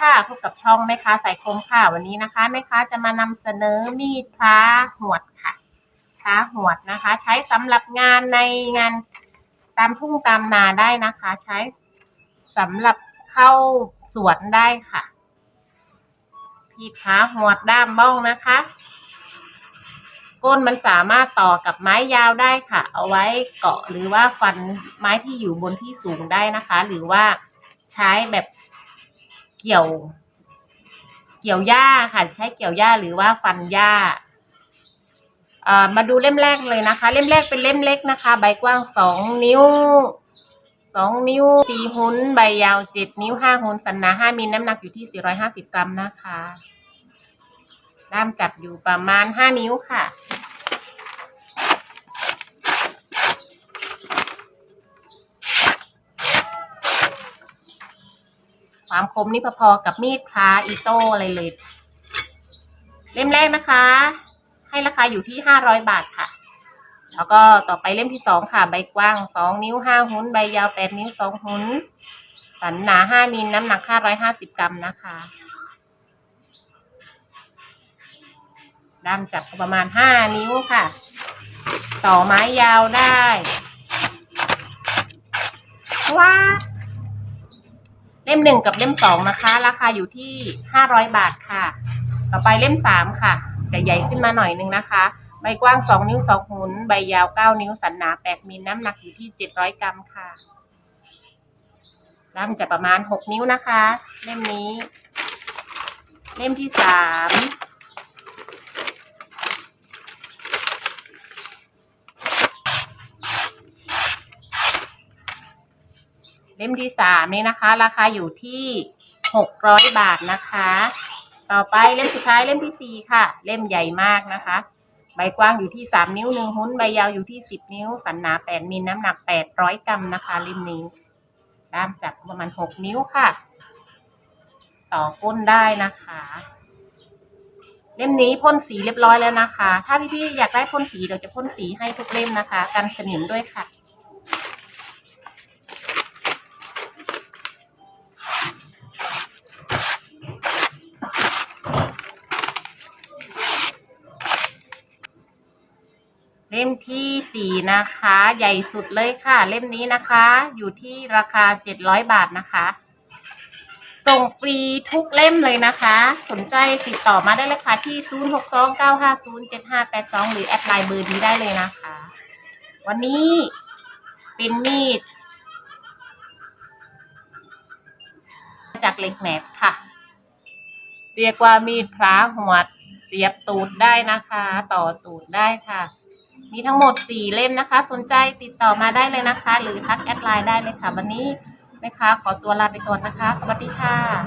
ค่ะพบกับช่องแม่ค้าสายคมค่ะวันนี้นะคะแม่ค้าจะมานำเสนอมีดพระหวดค่ะพระหวดนะคะ ใช้สำหรับงานในงานตามทุ่งตามนาได้นะคะ ใช้สำหรับเข้าสวนได้ค่ะมีดพระหวดด้ามบ้องนะคะ ก้นมันสามารถต่อกับไม้ยาวได้ค่ะ เอาไว้เกาะหรือว่าฟันไม้ที่อยู่บนที่สูงได้นะคะ หรือว่าใช้แบบ เกี่ยว เกี่ยวหญ้าค่ะใช้เกี่ยวหญ้าหรือว่าฟันหญ้าอ่อมาดูเล่มแรกเลยนะคะ เล่มแรกเป็นเล่มเล็กนะคะ ใบกว้างสองนิ้วสองนิ้วสี่หุนใบยาวเจ็ดนิ้วห้าหุนสันหนาห้ามิลน้ำหนักอยู่ที่สี่ร้อยห้าสิบกรัมนะคะด้ามจับอยู่ประมาณห้านิ้วค่ะ ความคมนี่พอๆกับมีดพระอีโต้อะไรเลย เล่มแรกนะคะ ให้ราคาอยู่ที่ห้าร้อยบาทค่ะ แล้วก็ต่อไปเล่มที่สองค่ะ ใบกว้างสองนิ้วห้าหุนใบยาวแปดนิ้วสองหุนสันหนาห้ามิลน้ำหนักห้าร้อยห้าสิบกรัมนะคะด้ามจับประมาณห้านิ้วค่ะ ต่อไม้ยาวได้ว้า เล่มหนึ่งกับเล่มสองนะคะ ราคาอยู่ที่ห้าร้อยบาทค่ะ ต่อไปเล่มสามค่ะจะใหญ่ขึ้นมาหน่อยนึงนะคะ ใบกว้างสองนิ้วสองหุนใบยาวเก้านิ้วสันหนาแปดมิลน้ำหนักอยู่ที่เจ็ดร้อยกรัมค่ะด้ามจะประมาณหกนิ้วนะคะ เล่มนี้ เล่มที่สาม เล่มที่สามนี่นะคะ ราคาอยู่ที่หกร้อยบาทนะคะ ต่อไปเล่มสุดท้ายเล่มที่สี่ค่ะ เล่มใหญ่มากนะคะ ใบกว้างอยู่ที่สามนิ้วหนึ่งหุ้นใบยาวอยู่ที่สิบนิ้ว สันหนาแปดมิลน้ำหนักแปดร้อยกรัมนะคะเล่มนี้ด้ามจับประมาณหกนิ้วค่ะ ต่อก้นได้นะคะ เล่มนี้พ่นสีเรียบร้อยแล้วนะคะ ถ้าพี่ๆอยากได้พ่นสีเดี๋ยวจะพ่นสีให้ทุกเล่มนะคะ กันสนิมด้วยค่ะ เล่มที่สี่นะคะ ใหญ่สุดเลยค่ะ เล่มนี้นะคะ อยู่ที่ราคาเจ็ดร้อยบาทนะคะ ส่งฟรีทุกเล่มเลยนะคะ สนใจติดต่อมาได้เลยค่ะที่0 6 2 9 5 0 7 5 8 2หรือแอดไลน์เบอร์นี้ได้เลยนะคะ วันนี้เป็นมีด จากเหล็กแหนบค่ะ เรียกว่ามีดพระหัวดเสียบตูดได้นะคะ ต่อตูดได้ค่ะ มีทั้งหมดสี่เล่มนะคะ สนใจติดต่อมาได้เลยนะคะ หรือทักแอดไลน์ได้เลยค่ะ วันนี้นะคะขอตัวลาไปก่อนนะคะ สวัสดีค่ะ